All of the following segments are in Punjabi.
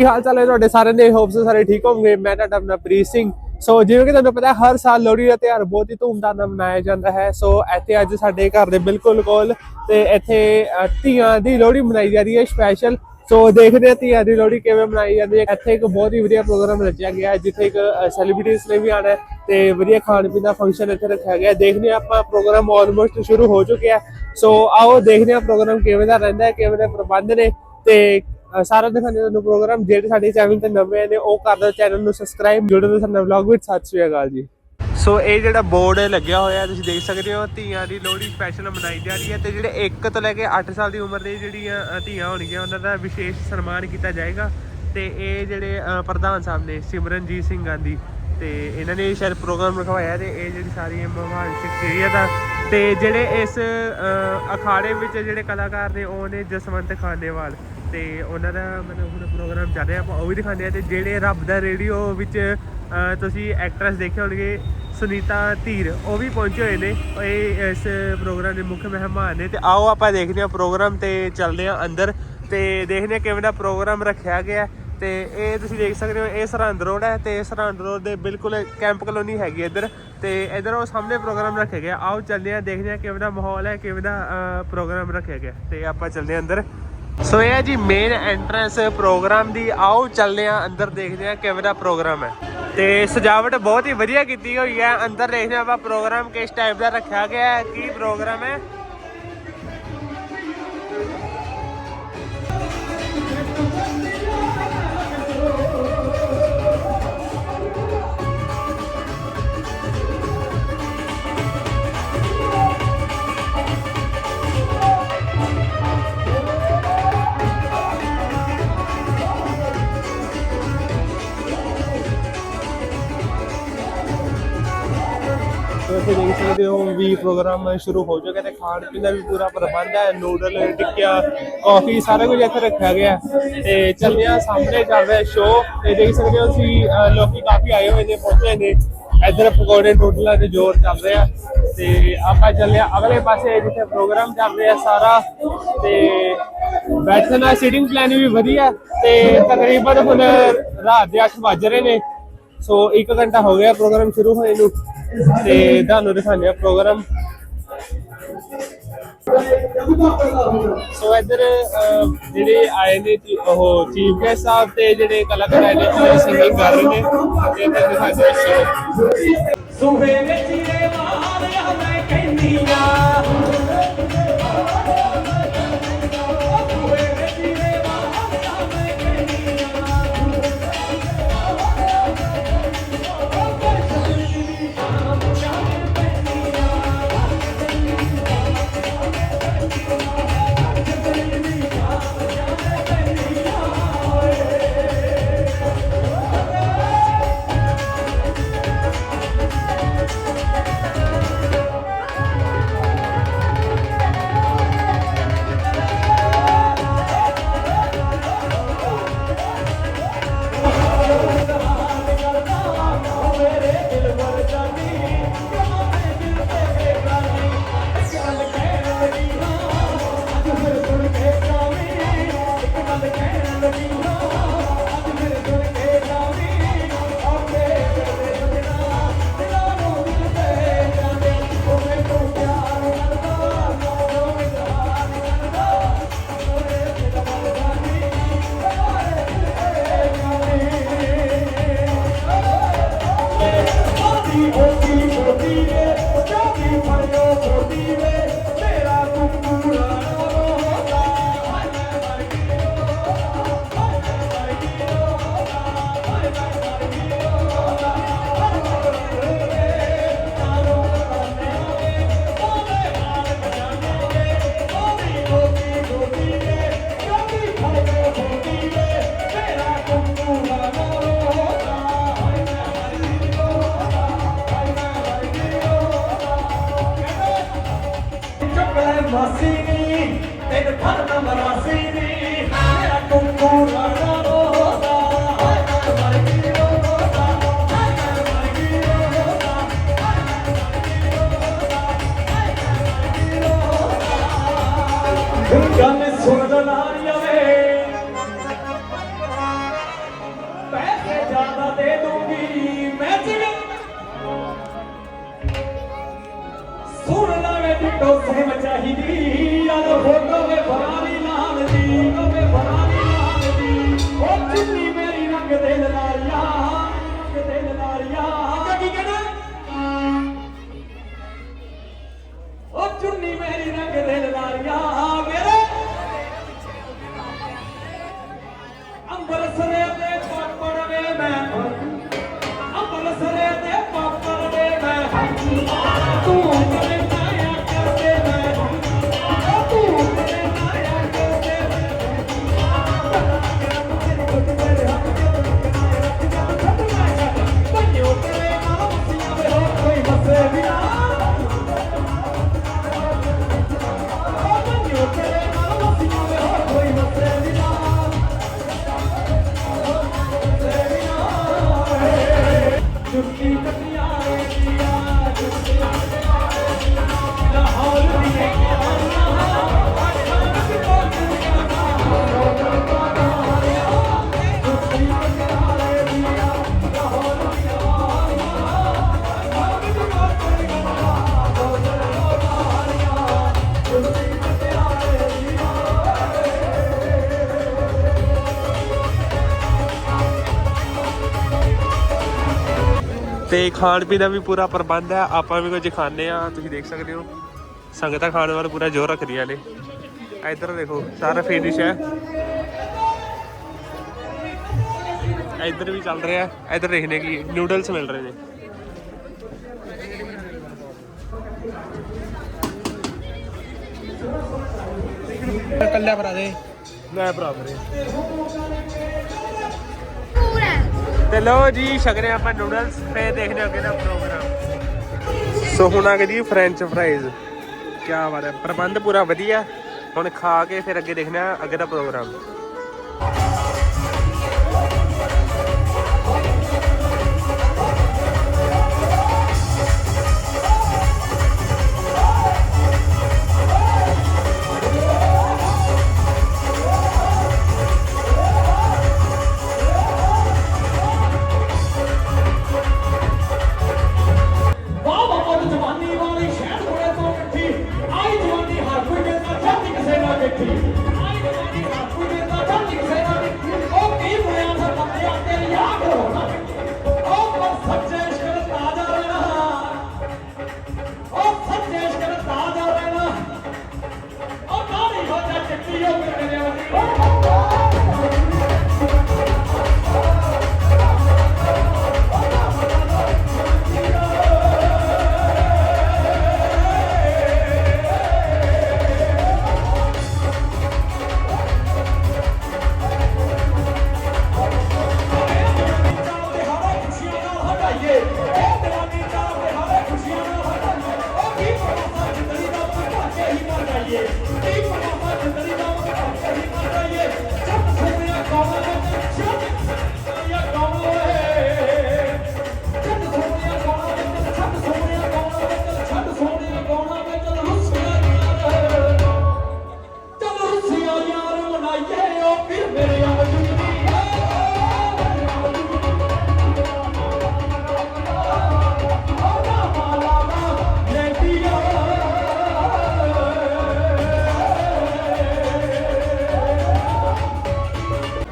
ਕੀ ਹਾਲ ਚਾਲ ਹੈ ਤੁਹਾਡੇ ਸਾਰਿਆਂ ਦੇ? ਹੋਪਸ ਸਾਰੇ ਠੀਕ ਹੋਣਗੇ ਮੈਂ ਤੁਹਾਡਾ ਆਪਣਾ ਪ੍ਰੀਤ ਸਿੰਘ। ਸੋ ਜਿਵੇਂ ਕਿ ਤੁਹਾਨੂੰ ਪਤਾ, ਹਰ ਸਾਲ ਲੋਹੜੀ ਦਾ ਤਿਉਹਾਰ ਬਹੁਤ ਹੀ ਧੂਮਧਾਮ ਨਾਲ ਮਨਾਇਆ ਜਾਂਦਾ ਹੈ। ਸੋ ਇੱਥੇ ਅੱਜ ਸਾਡੇ ਘਰ ਦੇ ਬਿਲਕੁਲ ਕੋਲ ਤੇ ਇੱਥੇ ਧੀਆਂ ਦੀ ਲੋਹੜੀ ਮਨਾਈ ਜਾ ਰਹੀ ਹੈ ਸਪੈਸ਼ਲ ਸੋ ਦੇਖਦੇ ਹਾਂ ਧੀਆਂ ਦੀ ਲੋਹੜੀ ਕਿਵੇਂ ਮਨਾਈ ਜਾਂਦੀ ਹੈ। ਇੱਥੇ ਇੱਕ ਬਹੁਤ ਹੀ ਵਧੀਆ ਪ੍ਰੋਗਰਾਮ ਰਚਿਆ ਗਿਆ ਹੈ, ਜਿੱਥੇ ਇੱਕ ਸੈਲੀਬ੍ਰਿਟੀਜ਼ ਨੇ ਵੀ ਆਣਾ ਹੈ ਤੇ ਵਧੀਆ ਖਾਣ ਪੀਣ ਦਾ ਫੰਕਸ਼ਨ ਇੱਥੇ ਰੱਖਿਆ ਗਿਆ ਦੇਖਦੇ ਹਾਂ ਆਪਾਂ ਪ੍ਰੋਗਰਾਮ ਆਲਮੋਸਟ ਸ਼ੁਰੂ ਹੋ ਚੁੱਕਿਆ ਹੈ। ਸੋ ਆਓ ਦੇਖਦੇ ਹਾਂ ਪ੍ਰੋਗਰਾਮ ਕਿਵੇਂ ਦਾ ਰਹਿੰਦਾ ਹੈ, ਕਿਵੇਂ ਦੇ ਪ੍ਰਬੰਧ ਨੇ ਤੇ ਸਾਰਾ ਦਿਖਾਣੇ ਤੁਹਾਨੂੰ ਪ੍ਰੋਗਰਾਮ ਜਿਹੜੇ ਸਾਡੇ ਚੈਨਲ ਤੇ ਨਵੇਂ ਨੇ, ਉਹ ਕਰ ਦਿਓ ਚੈਨਲ ਨੂੰ ਸਬਸਕ੍ਰਾਈਬ ਜੁੜੇ ਰਹੋ ਸਾਡੇ ਵਲੌਗ ਵਿੱਚ। ਸਤਿ ਸ਼੍ਰੀ ਅਕਾਲ ਜੀ। ਸੋ ਇਹ ਜਿਹੜਾ ਬੋਰਡ ਲੱਗਿਆ ਹੋਇਆ ਤੁਸੀਂ ਦੇਖ ਸਕਦੇ ਹੋ, ਧੀਆਂ ਦੀ ਲੋਹੜੀ ਸਪੈਸ਼ਲ ਮਨਾਈ ਜਾ ਰਹੀ ਹੈ ਤੇ ਜਿਹੜੇ 1 ਤੋਂ ਲੈ ਕੇ 8 ਸਾਲ ਦੀ ਉਮਰ ਦੇ ਜਿਹੜੀਆਂ ਧੀਆਂ ਹੋਣਗੀਆਂ, ਉਹਨਾਂ ਦਾ ਵਿਸ਼ੇਸ਼ ਸਨਮਾਨ ਕੀਤਾ ਜਾਏਗਾ। ਤੇ ਇਹ ਜਿਹੜੇ ਪ੍ਰਧਾਨ ਸਾਹਿਬ ਨੇ, ਸਿਮਰਨਜੀਤ ਸਿੰਘ ਗਾਂਧੀ, ਤੇ ਇਹਨਾਂ ਨੇ ਸ਼ਾਇਦ ਪ੍ਰੋਗਰਾਮ ਰਖਵਾਇਆ ਤੇ ਇਹ ਜਿਹੜੀ ਸਾਰੀ ਮਹਾਨ ਸ਼ਖਸੀਅਤ ਆ। ਤੇ ਜਿਹੜੇ ਇਸ ਅਖਾੜੇ ਵਿੱਚ ਜਿਹੜੇ ਕਲਾਕਾਰ ਨੇ, ਉਹ ਨੇ ਜਸਵੰਤ ਖਾਨੇਵਾਲ। ਤੇ ਉਹਨਾਂ ਦਾ ਮਤਲਬ ਹੁਣ ਪ੍ਰੋਗਰਾਮ ਚੱਲ ਰਿਹਾ, ਆਪਾਂ ਉਹ ਵੀ ਦਿਖਾਉਂਦੇ ਆ ਤੇ ਜਿਹੜੇ ਰੱਬ ਦਾ ਰੇਡੀਓ ਵਿੱਚ ਤੁਸੀਂ ਐਕਟਰੈਸ ਦੇਖੇ ਹੋਣਗੇ, ਸੁਨੀਤਾ ਧੀਰ, ਉਹ ਵੀ ਪਹੁੰਚੇ ਹੋਏ ਨੇ। ਇਹ, ਇਸ ਪ੍ਰੋਗਰਾਮ ਦੇ ਮੁੱਖ ਮਹਿਮਾਨ ਨੇ ਤੇ ਆਓ ਆਪਾਂ ਦੇਖਦੇ ਹਾਂ ਪ੍ਰੋਗਰਾਮ ਤੇ ਚੱਲਦੇ ਹਾਂ ਅੰਦਰ ਤੇ ਦੇਖਦੇ ਹਾਂ ਕਿਵੇਂ ਦਾ ਪ੍ਰੋਗਰਾਮ ਰੱਖਿਆ ਗਿਆ। ਹੈ। ਤੇ ਇਹ ਤੁਸੀਂ ਦੇਖ ਸਕਦੇ ਹੋ, ਇਹ ਸਰਹੰਦ ਰੋਡ ਹੈ ਤੇ ਸਰਹੰਦ ਰੋਡ ਦੇ ਬਿਲਕੁਲ ਕੈਂਪ ਕਲੋਨੀ ਹੈਗੀ ਇੱਧਰ ਤੇ ਇੱਧਰ ਉਹ ਸਾਹਮਣੇ ਪ੍ਰੋਗਰਾਮ ਰੱਖਿਆ ਗਿਆ। ਆਓ ਚੱਲਦੇ ਹਾਂ, ਦੇਖਦੇ ਹਾਂ ਕਿਵੇਂ ਦਾ ਮਾਹੌਲ ਹੈ, ਕਿਵੇਂ ਦਾ ਪ੍ਰੋਗਰਾਮ ਰੱਖਿਆ ਗਿਆ। ਤੇ ਆਪਾਂ ਚੱਲਦੇ ਹਾਂ ਅੰਦਰ। ਸੋ ਇਹ ਹੈ ਜੀ ਮੇਨ ਐਂਟਰੈਂਸ ਪ੍ਰੋਗਰਾਮ ਦੀ। ਆਓ ਚੱਲਦੇ ਹਾਂ, ਅੰਦਰ ਦੇਖਦੇ ਹਾਂ ਕਿਵੇਂ ਦਾ ਪ੍ਰੋਗਰਾਮ ਹੈ। ਤੇ ਸਜਾਵਟ ਬਹੁਤ ਹੀ ਵਧੀਆ ਕੀਤੀ ਹੋਈ ਹੈ। ਅੰਦਰ ਦੇਖਦੇ ਹਾਂ ਆਪਾਂ ਪ੍ਰੋਗਰਾਮ ਕਿਸ ਟਾਈਪ ਦਾ ਰੱਖਿਆ ਗਿਆ ਹੈ, ਕੀ ਪ੍ਰੋਗਰਾਮ ਹੈ। ਤੋ ਦੇਖ ਸਕਦੇ ਹੋ, ਵੀ ਪ੍ਰੋਗਰਾਮ ਸ਼ੁਰੂ ਹੋ ਚੁੱਕਾ ਤੇ ਖਾਣ ਪੀਣ ਦਾ ਵੀ ਪੂਰਾ ਪ੍ਰਬੰਧ ਹੈ, ਨੂਡਲ, ਟਿੱਕਿਆ, ਕਾਫੀ, ਸਾਰਾ ਕੁਝ ਇੱਥੇ ਰੱਖਿਆ ਗਿਆ ਤੇ ਚੱਲਦੇ ਹਾਂ ਸਾਹਮਣੇ ਚੱਲ ਰਿਹਾ ਸ਼ੋਅ ਤੇ ਦੇਖ ਸਕਦੇ ਹੋ ਤੁਸੀਂ ਲੋਕੀ ਕਾਫੀ ਆਏ ਹੋਏ ਨੇ, ਪਹੁੰਚੇ ਨੇ। ਇੱਧਰ ਪਕੌੜੇ, ਨੂਡਲਾਂ ਤੇ ਜ਼ੋਰ ਚੱਲ ਰਿਹਾ ਤੇ ਆਪਾਂ ਚੱਲੇ ਹਾਂ ਅਗਲੇ ਪਾਸੇ, ਜਿੱਥੇ ਪ੍ਰੋਗਰਾਮ ਚੱਲ ਰਿਹਾ ਸਾਰਾ। ਤੇ ਬੈਠਣਾ ਦਾ ਸੀਟਿੰਗ ਪਲਾਨ ਵੀ ਵਧੀਆ ਤੇ ਤਕਰੀਬਨ ਹੁਣ ਰਾਤ ਦੇ 8 ਵੱਜ ਰਹੇ ਨੇ। ਸੋ 1 ਘੰਟਾ ਹੋ ਗਿਆ ਪ੍ਰੋਗਰਾਮ ਸ਼ੁਰੂ ਹੋਏ ਨੂੰ ਤੇ ਤੁਹਾਨੂੰ ਦਿਖਾਉਂਦੇ ਆ ਪ੍ਰੋਗਰਾਮ ਸੋ ਇੱਧਰ ਜਿਹੜੇ ਆਏ ਨੇ ਉਹ ਚੀਫ ਗੈਸਟ ਸਾਹਿਬ ਤੇ ਜਿਹੜੇ ਕਲਾਕਾਰ ਆਏ ਨੇ, ਉਹ ਸਿੰਗਿੰਗ ਕਰ ਰਹੇ ਨੇ ਤੇ ਇੱਧਰ ਦਿਖਾਉਂਦੇ ਆ show। ਵਿੱਚ ਰੇ ਮਾਰਿਆ ਮੈਂ ਕਹਿੰਦੀਆਂ ਸੁਬੇ ਜਾਦੀ ਫੜਿਓ ਨੀ ਤੈਨੂੰ ਫੜਨਾ ਮਰਾਸੀ ਮੇਰੀ ਰੰਗ ਦੇ ਲਾਰੀਆ ਰੰਗ ਦੇ ਲਾਰੀਆ ਅੱਗੇ ਕੀ ਕਹਿਣਾ ਉਹ ਚੁੰਨੀ ਮੇਰੀ ਰੰਗ ਦੇ ਲਾਰੀਆ ਮੇਰੇ। ਅੰਬਰ ਸਰੇ ਤੇ ਪਾਪੜ ਵੇ ਮੈਂ ਅੰਬਰ ਸਰੇ ਤੇ ਪਾਪੜ ਵੇ ਮੈਂ ਤੂੰ ਕਰੇ ਤੇ ਖਾਣ ਪੀਣ ਦਾ ਵੀ ਪੂਰਾ ਪ੍ਰਬੰਧ ਹੈ ਆਪਾਂ ਵੀ ਕੁਝ ਖਾਣੇ ਆ ਤੁਸੀਂ ਦੇਖ ਸਕਦੇ ਹੋ। ਸੰਗਤਾਂ ਖਾਣ ਵੱਲ ਪੂਰਾ ਜ਼ੋਰ ਰੱਖ ਰਹੀਆਂ ਨੇ ਇੱਧਰ ਦੇਖੋ ਸਾਰਾ ਫਿਨਿਸ਼ ਹੈ ਇੱਧਰ ਵੀ ਚੱਲ ਰਿਹਾ ਹੈ ਇੱਧਰ ਦੇਖਨੇ ਕੀ ਨੂਡਲਸ ਮਿਲ ਰਹੇ ਨੇ। ਕੱਲਿਆ ਭਰਾ ਦੇ। ਲੈ ਭਰਾ ਮੇਰੇ। ਤੇ ਲੋ ਜੀ ਛਕਰੇ ਆਪਾਂ ਨੂਡਲਸ ਫੇਰ ਦੇਖਦੇ ਹਾਂ ਅੱਗੇ ਦਾ ਪ੍ਰੋਗਰਾਮ ਸੋ ਹੁਣ ਆ ਗਈ ਜੀ ਫ੍ਰੈਂਚ ਫਰਾਈਜ਼ ਕੀ ਬਾਤ ਹੈ, ਪ੍ਰਬੰਧ ਪੂਰਾ ਵਧੀਆ। ਹੁਣ ਖਾ ਕੇ ਫਿਰ ਅੱਗੇ ਦੇਖਣਾ ਹੈ ਅੱਗੇ ਦਾ ਪ੍ਰੋਗਰਾਮ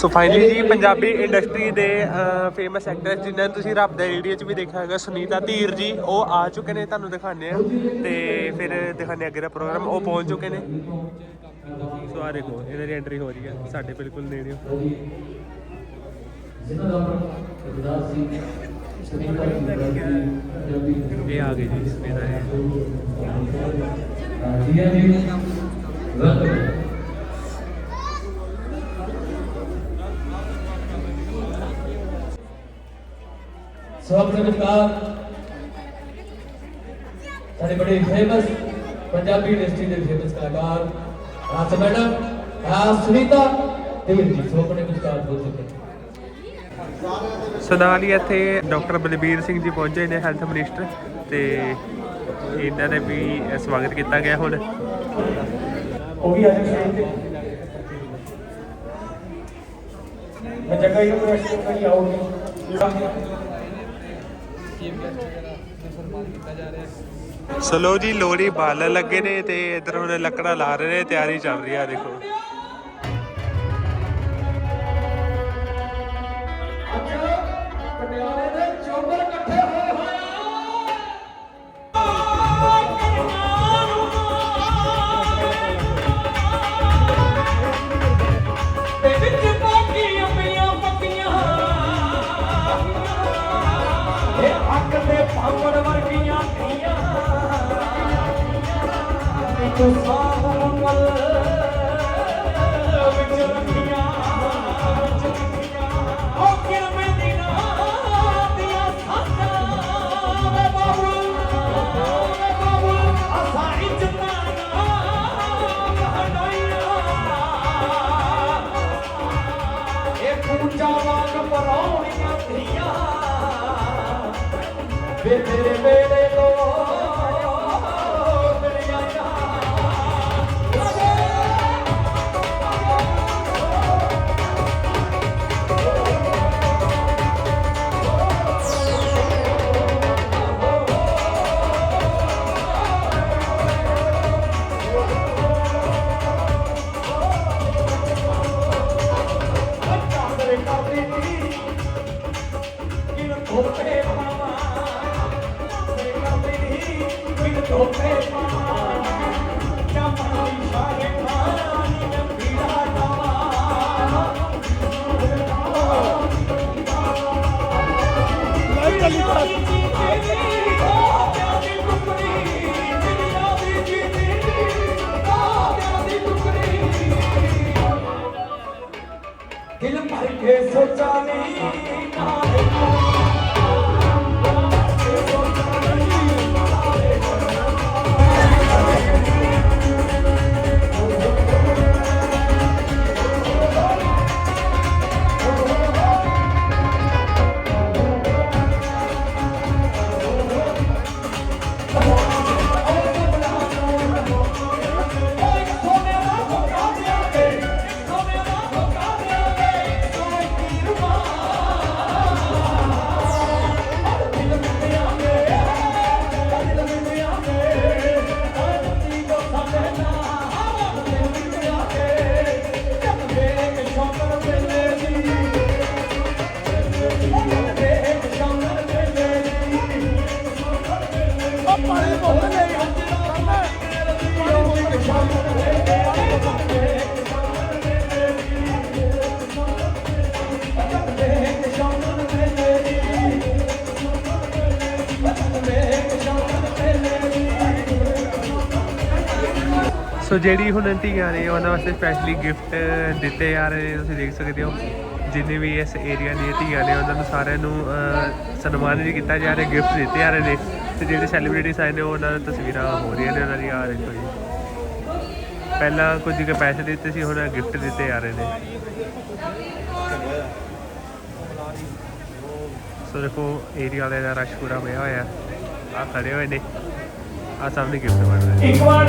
ਸੋ ਫਾਈਨਲੀ ਜੀ, ਪੰਜਾਬੀ ਇੰਡਸਟਰੀ ਦੇ ਫੇਮਸ ਐਕਟਰਸ ਜਿਨ੍ਹਾਂ ਨੂੰ ਤੁਸੀਂ ਰੱਬ ਦੇ ਰੇਡੀਓ 'ਚ ਵੀ ਦੇਖਿਆ ਹੋਗਾ ਸੁਨੀਤਾ ਧੀਰ ਜੀ, ਉਹ ਆ ਚੁੱਕੇ ਨੇ, ਤੁਹਾਨੂੰ ਦਿਖਾਣੇ ਆ ਤੇ ਫਿਰ ਦਿਖਾਣੇ ਅੱਗੇ ਦਾ ਪ੍ਰੋਗਰਾਮ ਉਹ ਪਹੁੰਚ ਚੁੱਕੇ ਨੇ। ਸੋ ਆ ਦੇਖੋ ਇਹਨਾਂ ਦੀ ਐਂਟਰੀ ਹੋ ਰਹੀ ਹੈ, ਸਾਡੇ ਬਿਲਕੁਲ ਨੇੜੇ। ਜਿਨ੍ਹਾਂ ਦਾ ਗੁਰਦਾਸ ਜੀ ਇਹ ਆ ਗਏ ਜੀ ਸੁਨੀਤਾ ਜੀ ਜੀਆ ਜੀ ਸਭ ਵਿਚਕਾਰ ਸਾਡੇ ਬੜੇ ਫੇਮਸ ਪੰਜਾਬੀ ਇੰਡਸਟਰੀ ਦੇ ਫੇਮਸ ਕਲਾਕਾਰ ਰਾਜ ਮੈਡਮ ਆ ਸੁਨੀਤਾ ਦੇਵ ਜੀ ਸੋ ਆਪਣੇ ਵਿਚਕਾਰ ਬੋਲ ਚੁੱਕੇ ਨੇ। ਸੋ ਨਾਲ ਹੀ ਇੱਥੇ ਡਾਕਟਰ ਬਲਬੀਰ ਸਿੰਘ ਜੀ ਪਹੁੰਚੇ ਨੇ ਹੈਲਥ ਮਿਨਿਸਟਰ ਤੇ ਇਹਨਾਂ ਨੇ ਵੀ ਸਵਾਗਤ ਕੀਤਾ ਗਿਆ ਹੁਣ। ਉਹ ਵੀ ਅੱਜ ਸਟੇਜ ਤੇ। ਮੈਂ ਜਗ੍ਹਾ ਹੀ ਪ੍ਰੈਸ਼ਰ ਕਰੀ ਆਉਗੀ ਸੋ ਲੋ ਜੀ ਲੋੜੀ ਬਾਲਣ ਲੱਗੇ ਨੇ ਤੇ ਇਧਰ ਹੁਣ ਲੱਕੜਾਂ ਲਾ ਰਹੇ ਨੇ, ਤਿਆਰੀ ਚੱਲ ਰਹੀ ਆ, ਦੇਖੋ। ਦਿਲ ਭਰ ਕੇ ਸੋਚਾਂ ਨਹੀਂ ਨਾਲੇ ਸੋ ਜਿਹੜੀ ਹੁਣ ਧੀਆਂ ਨੇ ਉਹਨਾਂ ਵਾਸਤੇ ਸਪੈਸ਼ਲੀ ਗਿਫਟ ਦਿੱਤੇ ਜਾ ਰਹੇ ਨੇ, ਤੁਸੀਂ ਦੇਖ ਸਕਦੇ ਹੋ। ਜਿੰਨੇ ਵੀ ਇਸ ਏਰੀਆ ਦੀਆਂ ਧੀਆਂ ਨੇ, ਉਹਨਾਂ ਨੂੰ ਸਾਰਿਆਂ ਨੂੰ ਸਨਮਾਨਿਤ ਕੀਤਾ ਜਾ ਰਿਹਾ ਗਿਫਟ ਦਿੱਤੇ ਜਾ ਰਹੇ ਨੇ। ਤੇ ਜਿਹੜੇ ਸੈਲੀਬ੍ਰਿਟੀਜ਼ ਆਏ ਨੇ, ਉਹਨਾਂ ਦੀਆਂ ਤਸਵੀਰਾਂ ਹੋ ਰਹੀਆਂ ਨੇ, ਉਹਨਾਂ ਦੀਆਂ ਆ ਦੇਖੋ ਜੀ। ਪਹਿਲਾਂ ਕੁਝ ਕੁ ਪੈਸੇ ਦਿੱਤੇ ਸੀ, ਹੁਣ ਗਿਫਟ ਦਿੱਤੇ ਆ ਰਹੇ ਨੇ। ਸੋ ਦੇਖੋ ਏਰੀਆ ਵਾਲੇ ਦਾ ਰਸ਼ ਪੂਰਾ ਹੋਇਆ ਹੋਇਆ। ਆ ਖੜੇ ਹੋਏ ਨੇ। ਆ ਸਾਹਮਣੇ ਗਿਫਟ ਬਣ ਰਹੇ ਇੱਕ ਵਾਰ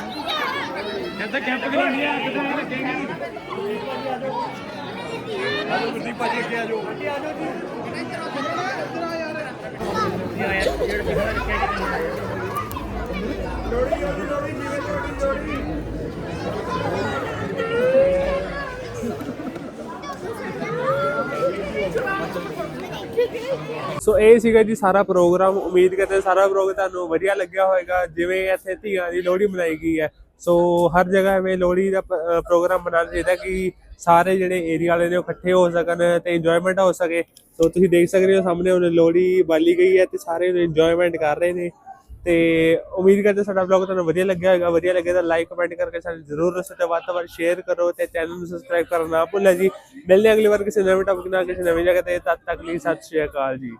ਕਿੱਥੇ ਕੈਂਪ ਕਿ ਨਹੀਂ ਆ, ਕਿੱਥੇ ਆ? ਲੱਗੇਗੀ ਆਜੋ ਗੁੱਡੀ ਭਾਜੀ ਅੱਗੇ ਆਜੋ ਅੱਗੇ ਆਜੋ ਜੀ। ਇੱਧਰ ਆ ਯਾਰ ਜਿਹੜੇ ਕਿਹੜਾ ਕਿਹੜਾ ਲੋੜੀ ਲੋੜੀ ਲੋੜੀ ਜਿਵੇਂ ਲੋੜੀ ਲੋੜੀ ਸੋ ਇਹ ਸੀਗਾ ਜੀ ਸਾਰਾ ਪ੍ਰੋਗਰਾਮ। ਉਮੀਦ ਕਰਦੇ ਸਾਰਾ ਪ੍ਰੋਗਰਾਮ ਤੁਹਾਨੂੰ ਵਧੀਆ ਲੱਗਿਆ ਹੋਵੇਗਾ। ਜਿਵੇਂ ਇੱਥੇ ਧੀਆਂ ਦੀ ਲੋਹੜੀ ਮਨਾਈ ਗਈ ਹੈ। ਸੋ ਹਰ ਜਗ੍ਹਾ ਐਵੇਂ ਲੋਹੜੀ ਦਾ ਪ੍ਰੋਗਰਾਮ ਮਨਾਉਣਾ ਚਾਹੀਦਾ ਕਿ ਸਾਰੇ ਜਿਹੜੇ ਏਰੀਆ ਵਾਲੇ ਨੇ ਉਹ ਇਕੱਠੇ ਹੋ ਸਕਣ ਤੇ ਇੰਜੋਇਮੈਂਟ ਹੋ ਸਕੇ। ਸੋ ਤੁਸੀਂ ਦੇਖ ਸਕਦੇ ਹੋ ਸਾਹਮਣੇ ਉਹਨੇ ਲੋਹੜੀ ਬਾਲੀ ਗਈ ਹੈ ਤੇ ਸਾਰੇ ਇੰਜੋਇਮੈਂਟ ਕਰ ਰਹੇ ਨੇ। ਤੇ ਉਮੀਦ ਕਰਦੇ ਸਾਡਾ ਵਲੌਗ ਤੁਹਾਨੂੰ ਵਧੀਆ ਲੱਗਿਆ ਹੋਵੇਗਾ ਵਧੀਆ ਲੱਗਿਆ ਤਾਂ ਲਾਈਕ ਕਮੈਂਟ ਕਰਕੇ ਸਾਨੂੰ ਜ਼ਰੂਰ ਦੱਸੋ ਤੇ ਵੱਧ ਤੋਂ ਵੱਧ ਸ਼ੇਅਰ ਕਰੋ ਤੇ ਚੈਨਲ ਨੂੰ ਸਬਸਕ੍ਰਾਈਬ ਕਰਨਾ ਨਾ ਭੁੱਲਣਾ ਜੀ। ਮਿਲਦੇ ਅਗਲੀ ਵਾਰ ਕਿਸੇ ਨਵੇਂ ਟੌਪਿਕ ਨਾਲ, ਕਿਸੇ ਨਵੀਂ ਜਗ੍ਹਾ ਤੇ। ਤਦ ਤੱਕ ਲਈ ਸਤਿ ਸ਼੍ਰੀ ਅਕਾਲ ਜੀ।